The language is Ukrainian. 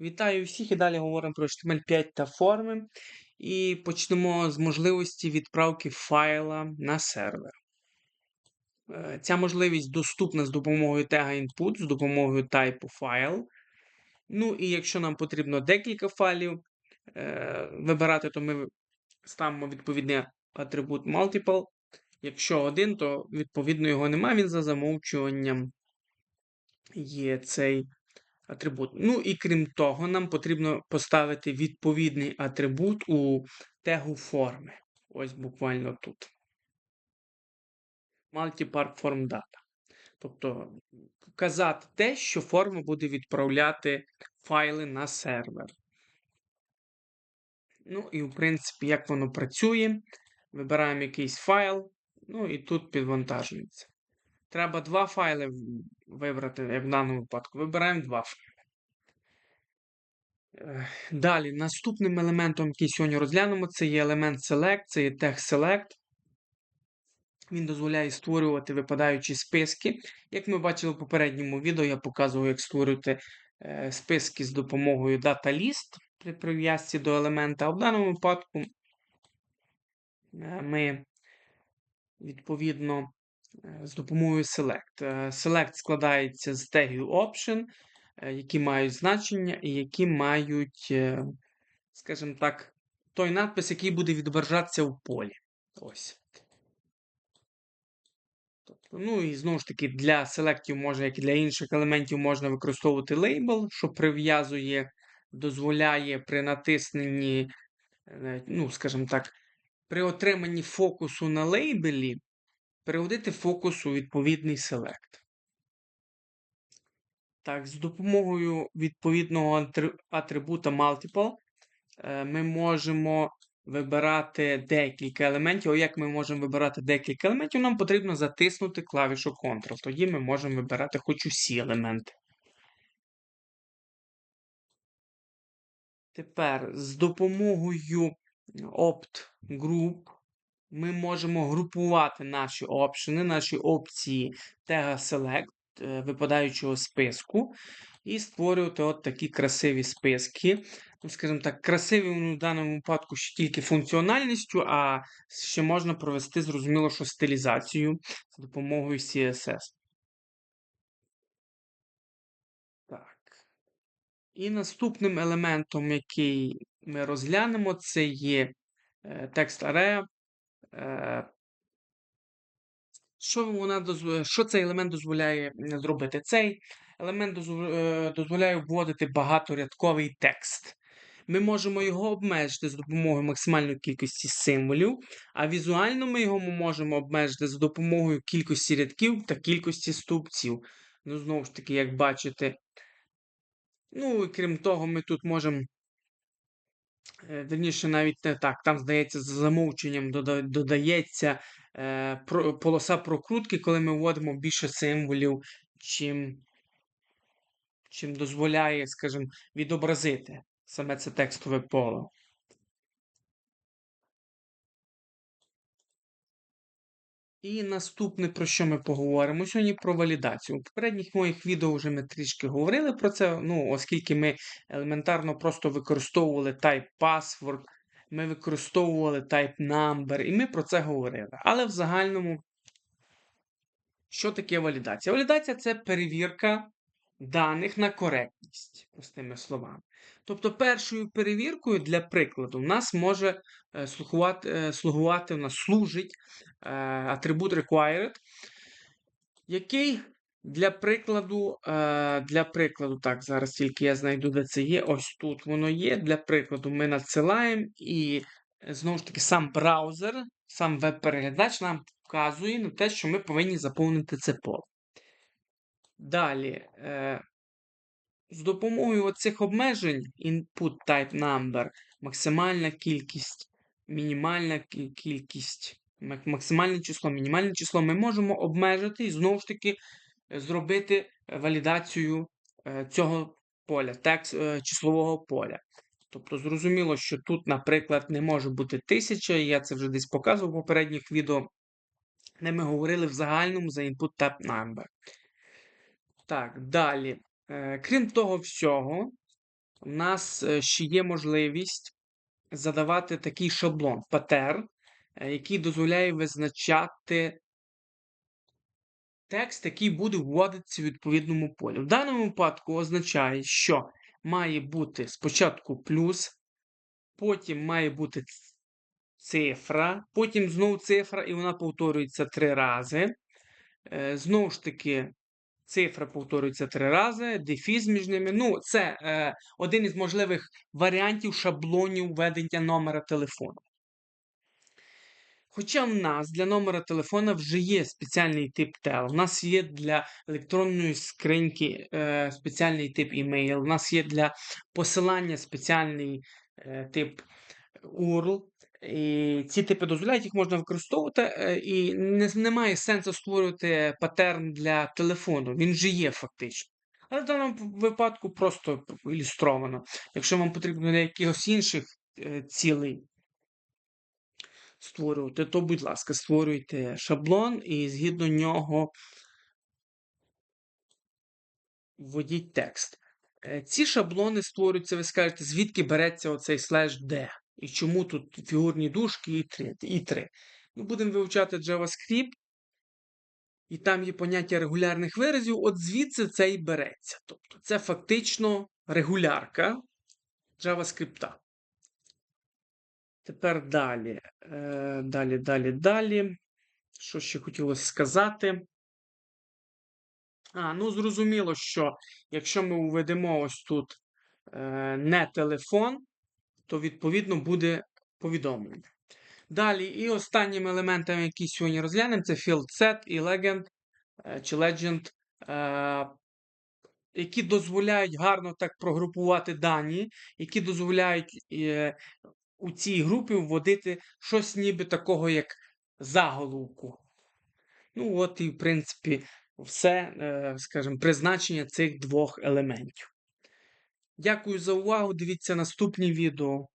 Вітаю всіх і далі говоримо про HTML5 та форми. І почнемо з можливості відправки файла на сервер. Е, Ця можливість доступна з допомогою тега input, з допомогою типу файл. Ну і якщо нам потрібно декілька файлів е, вибирати, то ми ставимо відповідний атрибут multiple. Якщо один, то відповідно його немає, він за замовчуванням є цей атрибут. Ну і крім того, нам потрібно поставити відповідний атрибут у тегу форми. Ось буквально тут. Multipark Form Data. Тобто вказати те, що форма буде відправляти файли на сервер. Ну, і, в принципі, як воно працює. Вибираємо якийсь файл, ну і тут підвантажується. Треба два файли вибрати, як в даному випадку. Вибираємо два файли. Далі, наступним елементом, який сьогодні розглянемо, це є елемент Select, це є тег Select. Він дозволяє створювати випадаючі списки. Як ми бачили в попередньому відео, я показував, як створювати е, списки з допомогою DataList при прив'язці до елемента. А в даному випадку е, ми відповідно з допомогою Select. Е, Select складається з тегів Option, е, які мають значення і які мають, е, скажімо так, той надпис, який буде відображатися в полі. Ось. Тобто, ну і знову ж таки, для селектів можна, як і для інших елементів, можна використовувати лейбл, що прив'язує, дозволяє при натисненні, е, ну, скажімо так, при отриманні фокусу на лейбелі переводити фокус у відповідний селект. Так, з допомогою відповідного атрибута Multiple е, ми можемо вибирати декілька елементів. А як ми можемо вибирати декілька елементів? Нам потрібно затиснути клавішу Ctrl. Тоді ми можемо вибирати хоч усі елементи. Тепер з допомогою Opt Group ми можемо групувати наші опшени, наші опції тега Select е, випадаючого списку і створювати от такі красиві списки. Ну, скажімо так, красиві в даному випадку ще тільки функціональністю, а ще можна провести, зрозуміло, що стилізацію з допомогою CSS. Так. І наступним елементом, який ми розглянемо, це є е, текст area. Е, Що вона дозв- що цей елемент дозволяє зробити? Цей елемент е, дозволяє вводити багаторядковий текст. Ми можемо його обмежити з допомогою максимальної кількості символів, а візуально ми його можемо обмежити за допомогою кількості рядків та кількості стовпців. Ну, знову ж таки, як бачите. Ну, і крім того, ми тут можемо. Е, Вірніше, навіть не так. Там, здається, за замовченням додається е, про- полоса прокрутки, коли ми вводимо більше символів, чим, чим дозволяє, скажімо, відобразити саме це текстове поле. І наступне, про що ми поговоримо сьогодні про валідацію. У попередніх моїх відео вже ми трішки говорили про це. Ну, оскільки ми елементарно просто використовували type password, ми використовували type number, і ми про це говорили. Але в загальному, що таке валідація? Валідація це перевірка даних на коректність, простими словами. Тобто, першою перевіркою для прикладу в нас може е, слугувати, е, слугувати в нас служить атрибут required, який для прикладу, е, для прикладу, так, зараз тільки я знайду, де це є. Ось тут воно є. Для прикладу, ми надсилаємо, і е, знову ж таки, сам браузер, сам веб-переглядач нам вказує на те, що ми повинні заповнити це поле. Далі, е, з допомогою оцих обмежень input type number, максимальна кількість, мінімальна кількість, максимальне число, мінімальне число, ми можемо обмежити і знову ж таки е, зробити е, валідацію е, цього поля, текст, числового поля. Тобто зрозуміло, що тут, наприклад, не може бути 1000, я це вже десь показував в попередніх відео, де ми говорили в загальному за input type number. Так, далі. Крім того всього, у нас ще є можливість задавати такий шаблон, паттерн, е, який дозволяє визначати текст, який буде вводитися в відповідному полі. В даному випадку означає, що має бути спочатку плюс, потім має бути цифра, потім знову цифра, і вона повторюється три рази. Е, Знову ж таки, цифра повторюється три рази, дефіз між ними. Ну, це е, один із можливих варіантів шаблонів введення номера телефону. Хоча в нас для номера телефона вже є спеціальний тип ТЕЛ, у нас є для електронної скриньки е, спеціальний тип імейл, у нас є для посилання спеціальний е, тип URL. І ці типи дозволяють, їх можна використовувати, е, і не, немає сенсу створювати паттерн для телефону. Він вже є фактично. Але в даному випадку просто ілюстровано. Якщо вам потрібно для якихось інших е, цілей створювати, то, будь ласка, створюйте шаблон і згідно нього вводіть текст. Е, Ці шаблони створюються, ви скажете, звідки береться оцей слеш D? І чому тут фігурні дужки і 3. І 3. Ми будемо вивчати JavaScript, і там є поняття регулярних виразів, от звідси це і береться. Тобто це фактично регулярка JavaScript. Тепер далі. Е, Далі, далі, далі. Що ще хотілося сказати? А, ну зрозуміло, що якщо ми введемо ось тут е, не телефон, то відповідно буде повідомлення. Далі, і останніми елементами, які сьогодні розглянемо, це field set і legend е, чи legend, які дозволяють гарно так прогрупувати дані, які дозволяють у цій групі вводити щось ніби такого, як заголовку. Ну, от і, в принципі, все, е, скажімо, призначення цих двох елементів. Дякую за увагу. Дивіться наступні відео.